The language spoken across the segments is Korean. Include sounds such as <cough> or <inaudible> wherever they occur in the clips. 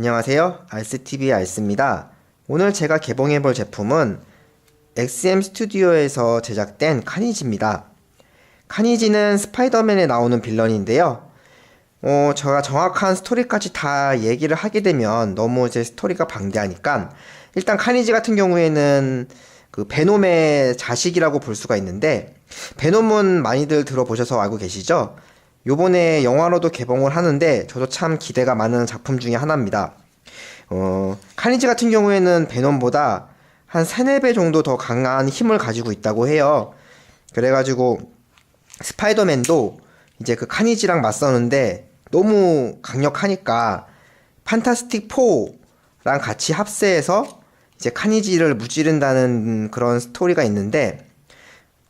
안녕하세요. 알스TV의 알스입니다. 오늘 제가 개봉해 볼 제품은 XM 스튜디오에서 제작된 카니지입니다. 카니지는 스파이더맨에 나오는 빌런인데요. 어, 제가 정확한 스토리까지 다 얘기를 하게 되면 너무 이제 스토리가 방대하니까 일단 카니지 같은 경우에는 그 베놈의 자식이라고 볼 수가 있는데 베놈은 많이들 들어보셔서 알고 계시죠? 요번에 영화로도 개봉을 하는데 저도 참 기대가 많은 작품 중에 하나입니다. 어, 카니지 같은 경우에는 베놈보다 한 3, 4배 정도 더 강한 힘을 가지고 있다고 해요. 그래가지고 스파이더맨도 이제 그 카니지랑 맞서는데 너무 강력하니까 판타스틱 4랑 같이 합세해서 이제 카니지를 무찌른다는 그런 스토리가 있는데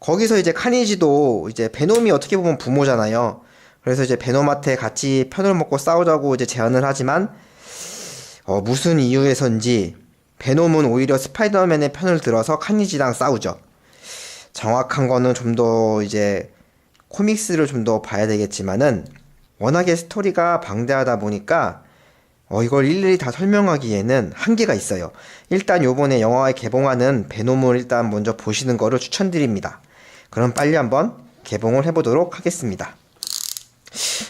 거기서 이제 카니지도 이제 베놈이 어떻게 보면 부모잖아요. 그래서 이제 베놈한테 같이 편을 먹고 싸우자고 이제 제안을 하지만 어, 무슨 이유에선지 베놈은 오히려 스파이더맨의 편을 들어서 카니지랑 싸우죠. 정확한 거는 좀 더 이제 코믹스를 좀 더 봐야 되겠지만은 워낙에 스토리가 방대하다 보니까 어, 이걸 일일이 다 설명하기에는 한계가 있어요. 일단 요번에 영화에 개봉하는 베놈을 일단 먼저 보시는 거를 추천드립니다. 그럼 빨리 한번 개봉을 해보도록 하겠습니다.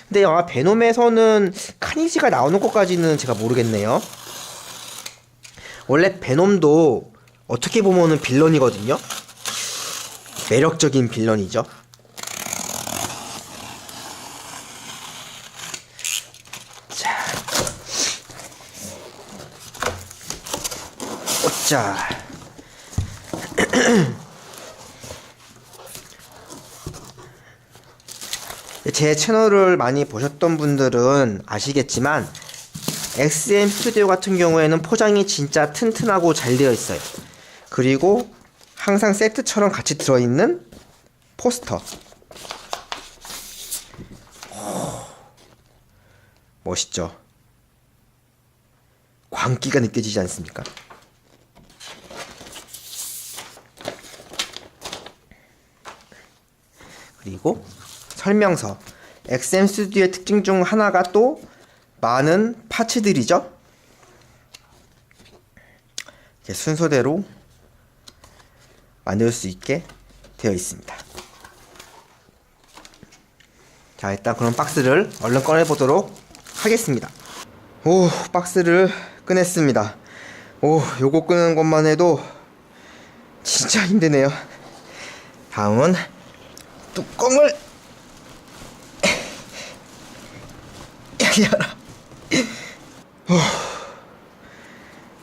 근데 영화 베놈에서는 카니지가 나오는 것까지는 제가 모르겠네요. 원래 베놈도 어떻게 보면은 빌런이거든요. 매력적인 빌런이죠. 자, 자. <clears throat> 제 채널을 많이 보셨던 분들은 아시겠지만 XM 스튜디오 같은 경우에는 포장이 진짜 튼튼하고 잘 되어 있어요. 그리고 항상 세트처럼 같이 들어있는 포스터. 멋있죠? 광기가 느껴지지 않습니까? 그리고 설명서. XM 스튜디오의 특징 중 하나가 또 많은 파츠들이죠. 순서대로 만들 수 있게 되어 있습니다. 자, 일단 그럼 박스를 얼른 꺼내 보도록 하겠습니다. 오, 박스를 꺼냈습니다. 오, 요거 끄는 것만 해도 진짜 힘드네요. 다음은 뚜껑을 열어.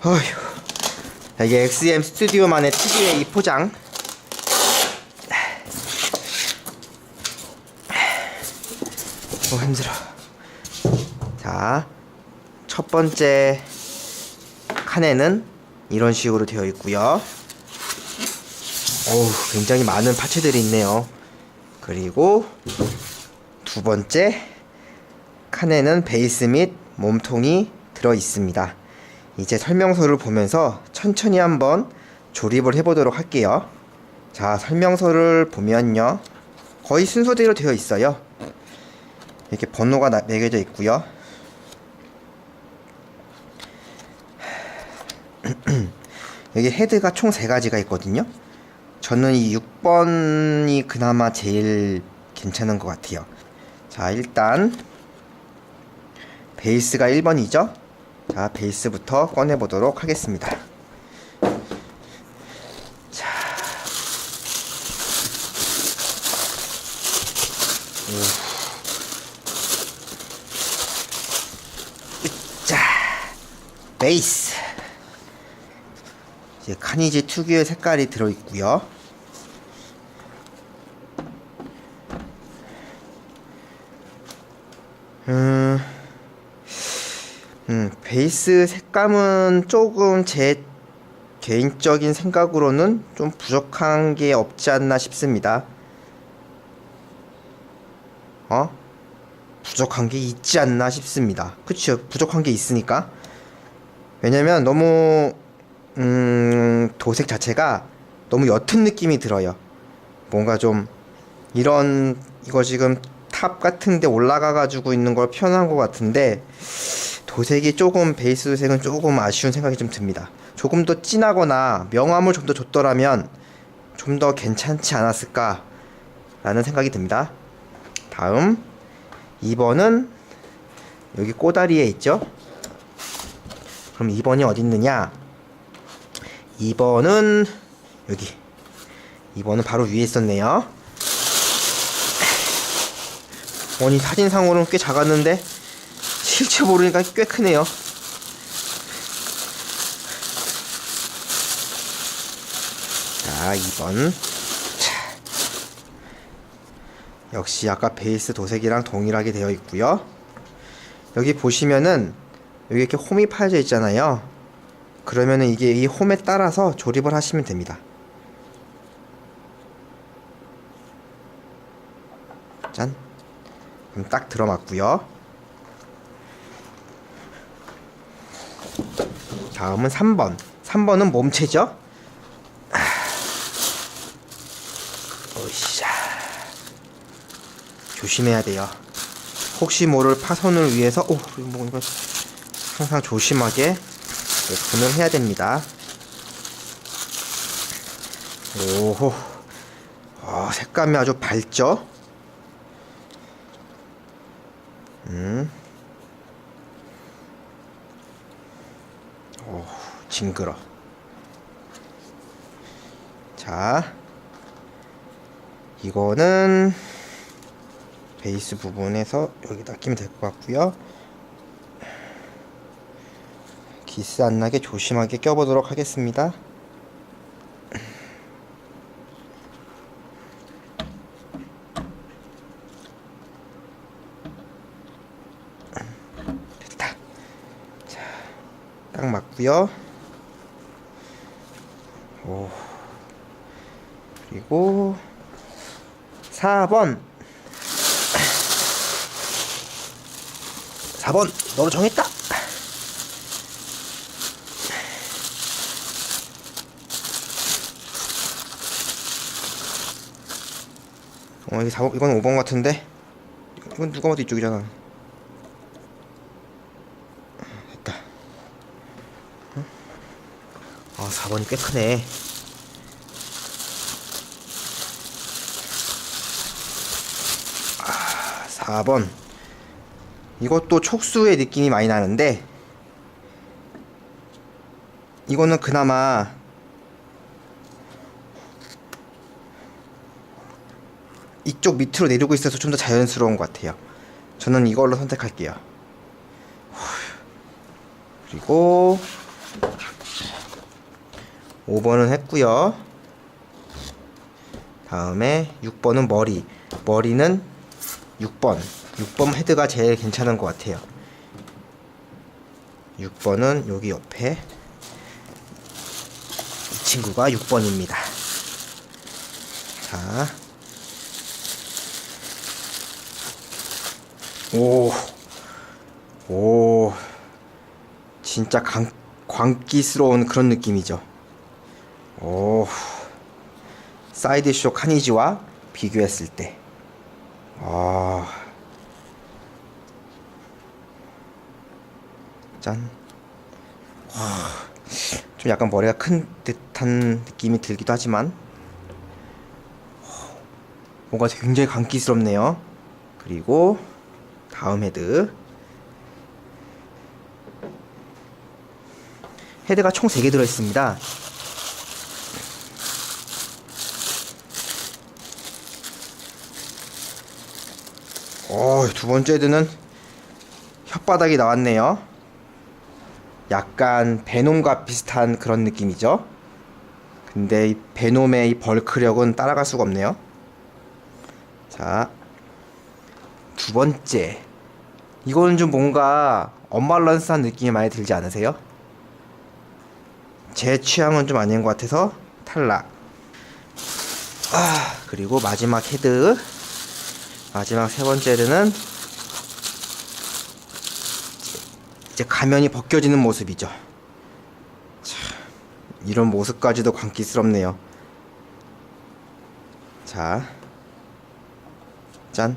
어휴. 이게 XM 스튜디오만의 특유의 이 포장. 어, 힘들어. 자, 첫 번째 칸에는 이런 식으로 되어 있고요. 어우, 굉장히 많은 파츠들이 있네요. 그리고 두 번째 칸에는 베이스 및 몸통이 들어 있습니다. 이제 설명서를 보면서 천천히 한번 조립을 해보도록 할게요. 자, 설명서를 보면요. 거의 순서대로 되어 있어요. 이렇게 번호가 나- 매겨져 있고요. <clears throat> 여기 헤드가 총세 가지가 있거든요. 저는 이 6번이 그나마 제일 괜찮은 것 같아요. 자, 일단 베이스가 1번이죠? 자, 베이스부터 꺼내보도록 하겠습니다. 자. 오. 자, 베이스. 이제 카니지 특유의 색깔이 들어있고요. 베이스 색감은 조금 제 개인적인 생각으로는 좀 부족한 게 없지 않나 싶습니다. 어? 부족한 게 있지 않나 싶습니다. 그쵸? 부족한 게 있으니까. 왜냐면 너무, 음, 도색 자체가 너무 옅은 느낌이 들어요. 뭔가 좀, 이런, 이거 지금 탑 같은 데 올라가 가지고 있는 걸 표현한 것 같은데, 도색이 조금 베이스 도색은 조금 아쉬운 생각이 좀 듭니다. 조금 더 진하거나 명암을 좀 더 줬더라면 좀 더 괜찮지 않았을까라는 생각이 듭니다. 다음 2번은 여기 꼬다리에 있죠. 그럼 2번이 어디 있느냐? 2번은 여기 2번은 바로 위에 있었네요. 원이 사진상으로는 꽤 작았는데 실제 모르니까 꽤 크네요. 자, 2번. 자. 역시 아까 베이스 도색이랑 동일하게 되어 있고요. 여기 보시면은 여기 이렇게 홈이 파여져 있잖아요. 그러면은 이게 이 홈에 따라서 조립을 하시면 됩니다. 짠. 그럼 딱 들어맞고요. 다음은 3번. 3번은 몸체죠? 아. 오이샤. 조심해야 돼요. 혹시 모를 파손을 위해서 오 뭐 이거 항상 조심하게 오픈을 해야 됩니다. 오호. 아, 색감이 아주 밝죠? 음. 오, 징그러. 자, 이거는 베이스 부분에서 여기다 끼면 될 것 같고요. 기스 안 나게 조심하게 껴보도록 하겠습니다. 됐다. 자, 딱 맞고요. 그리고 4번 4번 너로 정했다. 어 이게 4번 이건 5번 같은데 이건 누가 봐도 이쪽이잖아. 됐다. 어? 아 4번이 꽤 크네. 아 4번. 이것도 촉수의 느낌이 많이 나는데 이거는 그나마 이쪽 밑으로 내리고 있어서 좀 더 자연스러운 것 같아요. 저는 이걸로 선택할게요. 그리고 5번은 했고요. 다음에 6번은 머리. 머리는 6번. 6번 헤드가 제일 괜찮은 것 같아요. 6번은 여기 옆에 이 친구가 6번입니다. 자. 오. 오. 진짜 강, 광기스러운 그런 느낌이죠. 오. 사이드쇼 카니지와 비교했을 때. 아. 짠. 와, 좀 약간 머리가 큰 듯한 느낌이 들기도 하지만 뭔가 굉장히 광기스럽네요. 그리고 다음 헤드. 헤드가 총 3개 들어있습니다. 어, 두 번째 헤드는 혓바닥이 나왔네요. 약간 베놈과 비슷한 그런 느낌이죠. 근데 이 베놈의 이 벌크력은 따라갈 수가 없네요. 자, 두 번째. 이거는 좀 뭔가 언밸런스한 느낌이 많이 들지 않으세요? 제 취향은 좀 아닌 것 같아서 탈락. 아, 그리고 마지막 헤드. 마지막 세 번째 헤드는 이제 가면이 벗겨지는 모습이죠. 참, 이런 모습까지도 광기스럽네요. 자, 짠.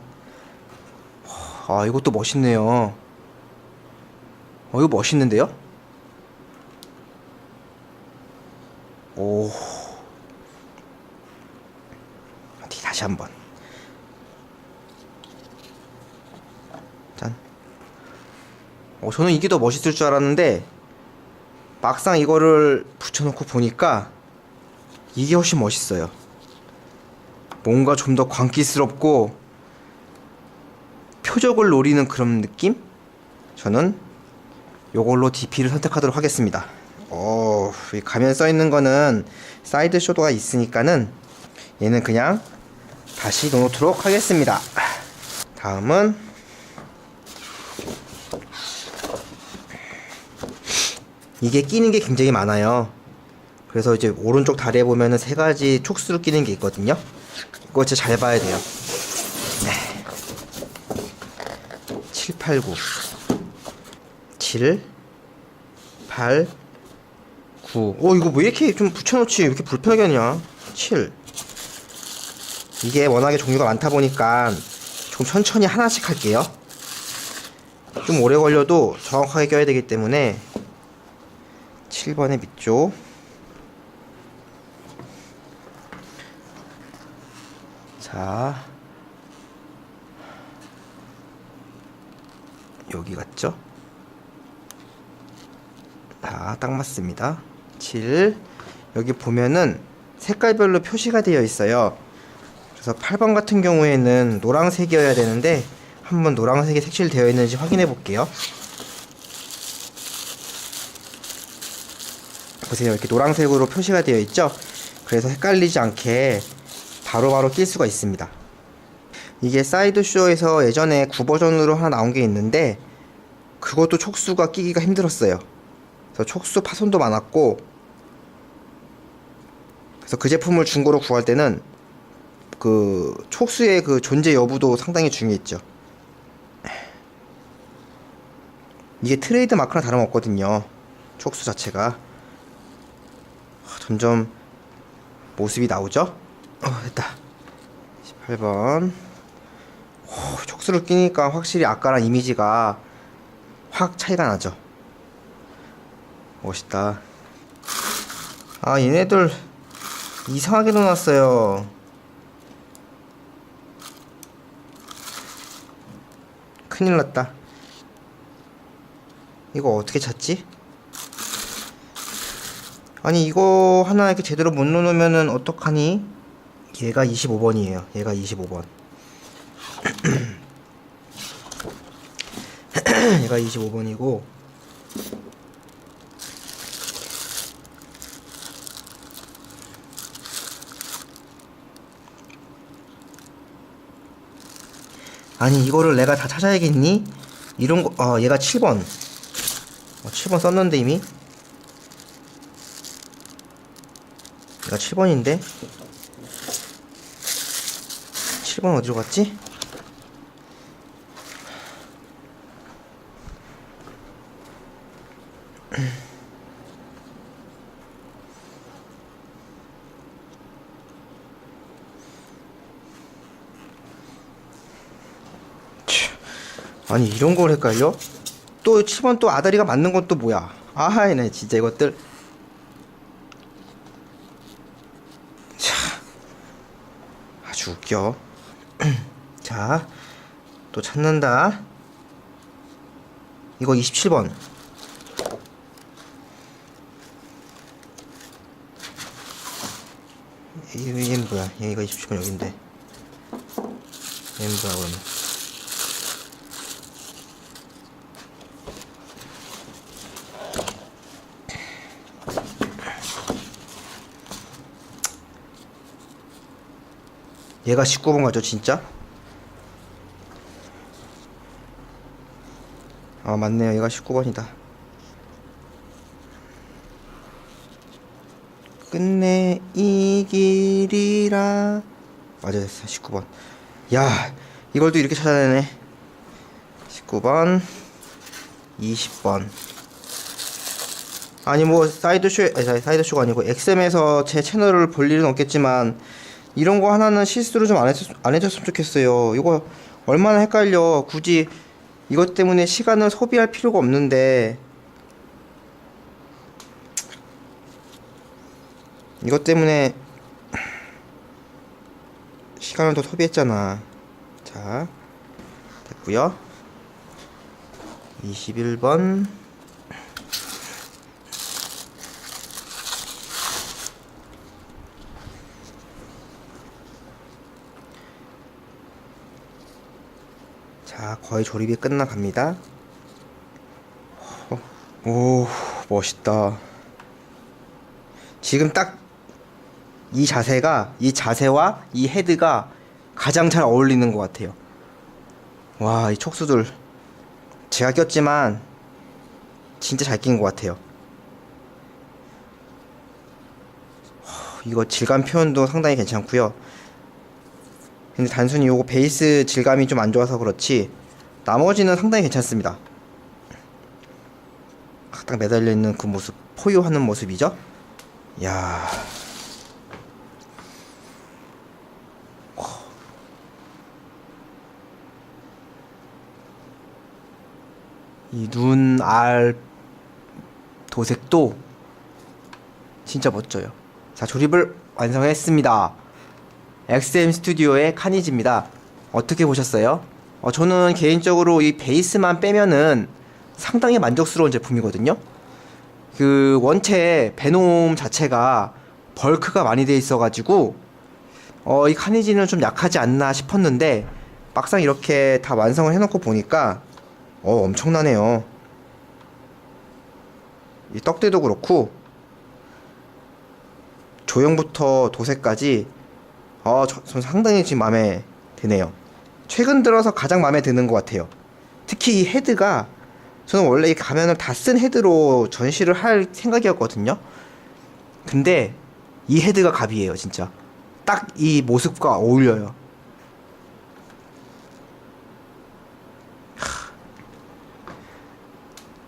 아, 이것도 멋있네요. 어, 이거 멋있는데요? 오. 어디 다시 한번. 어, 저는 이게 더 멋있을 줄 알았는데 막상 이거를 붙여놓고 보니까 이게 훨씬 멋있어요. 뭔가 좀 더 광기스럽고 표적을 노리는 그런 느낌? 저는 요걸로 DP를 선택하도록 하겠습니다. 어, 이 가면 써 있는 거는 사이드 쇼도가 있으니까는 얘는 그냥 다시 넣어놓도록 하겠습니다. 다음은 이게 끼는 게 굉장히 많아요. 그래서 이제 오른쪽 다리에 보면은 세 가지 촉수로 끼는 게 있거든요. 이거 진짜 잘 봐야 돼요. 네. 7, 8, 9. 7, 8, 9. 어, 이거 왜 이렇게 좀 붙여놓지? 왜 이렇게 불편하게 하냐? 7. 이게 워낙에 종류가 많다 보니까 좀 천천히 하나씩 할게요. 좀 오래 걸려도 정확하게 껴야 되기 때문에 7번의 밑쪽. 자. 여기 같죠? 자, 딱 맞습니다. 7. 여기 보면은 색깔별로 표시가 되어 있어요. 그래서 8번 같은 경우에는 노란색이어야 되는데 한번 노란색이 색칠되어 있는지 확인해 볼게요. 보세요. 이렇게 노란색으로 표시가 되어 있죠? 그래서 헷갈리지 않게 바로 바로 낄 수가 있습니다. 이게 사이드쇼에서 예전에 9버전으로 하나 나온 게 있는데 그것도 촉수가 끼기가 힘들었어요. 그래서 촉수 파손도 많았고 그래서 그 제품을 중고로 구할 때는 그 촉수의 그 존재 여부도 상당히 중요했죠. 이게 트레이드 마크랑 다름없거든요. 촉수 자체가 점점 모습이 나오죠? 어, 됐다. 18번. 오, 촉수를 끼니까 확실히 아까랑 이미지가 확 차이가 나죠. 멋있다. 아, 얘네들 이상하게 넣어놨어요. 큰일 났다. 이거 어떻게 찾지? 아니 이거 하나 이렇게 제대로 못 넣으면은 어떡하니? 얘가 25번이에요. 얘가 25번. <clears throat> 얘가 25번이고 아니 이거를 내가 다 찾아야겠니? 이런 거, 아 얘가 7번 어, 7번 썼는데 이미 얘가 7번인데 7번 어디로 갔지? 치, 아니 이런 걸 헷갈려? 또 7번 또 아다리가 맞는 건 또 뭐야? 아하이네 진짜 이것들 자 웃겨 <clears throat> 자또 찾는다. 이거 27번. 이- 얘는 뭐야? 얘가 27번 여긴데. 얘는 뭐야 그러면 얘가 19번 가죠 진짜? 아 맞네요. 얘가 19번이다. 끝내 이 길이라. 맞아 됐어 19번. 야 이걸 또 이렇게 찾아내네. 19번 20번. 아니 뭐 사이드쇼 아니 사이드쇼가 아니고 엑셈에서 제 채널을 볼 일은 없겠지만 이런 거 하나는 실수를 좀안 해줬, 안 해줬으면 좋겠어요 이거 얼마나 헷갈려 굳이 이것 때문에 시간을 소비할 필요가 없는데 이것 때문에 시간을 더 소비했잖아. 자, 됐고요. 21번 자, 거의 조립이 끝나갑니다. 어, 오, 멋있다. 지금 딱 이 자세가, 이 자세와 이 헤드가 가장 잘 어울리는 것 같아요. 와, 이 촉수들. 제가 꼈지만, 진짜 잘 낀 것 같아요. 허, 이거 질감 표현도 상당히 괜찮고요. 근데 단순히 요거 베이스 질감이 좀 안 좋아서 그렇지 나머지는 상당히 괜찮습니다. 딱 매달려 있는 그 모습 포효하는 모습이죠. 야. 이 눈 알 도색도 진짜 멋져요. 자, 조립을 완성했습니다. XM 스튜디오의 카니지입니다. 어떻게 보셨어요? 어, 저는 개인적으로 이 베이스만 빼면은 상당히 만족스러운 제품이거든요. 그 원체 베놈 자체가 벌크가 많이 돼 있어가지고 어, 이 카니지는 좀 약하지 않나 싶었는데 막상 이렇게 다 완성을 해놓고 보니까 어, 엄청나네요. 이 떡대도 그렇고 조형부터 도색까지 어, 저, 전 상당히 지금 마음에 드네요. 최근 들어서 가장 마음에 드는 것 같아요. 특히 이 헤드가 저는 원래 이 가면을 다 쓴 헤드로 전시를 할 생각이었거든요. 근데 이 헤드가 갑이에요, 진짜. 딱 이 모습과 어울려요. 하,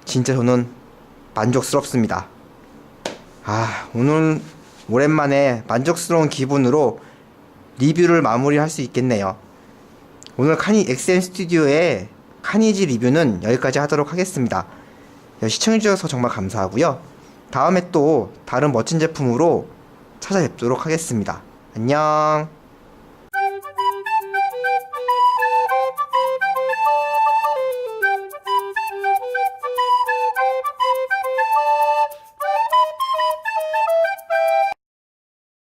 진짜 저는 만족스럽습니다. 아, 오늘 오랜만에 만족스러운 기분으로 리뷰를 마무리할 수 있겠네요. 오늘 카니 XM 스튜디오의 카니지 리뷰는 여기까지 하도록 하겠습니다. 시청해주셔서 정말 감사하고요. 다음에 또 다른 멋진 제품으로 찾아뵙도록 하겠습니다. 안녕.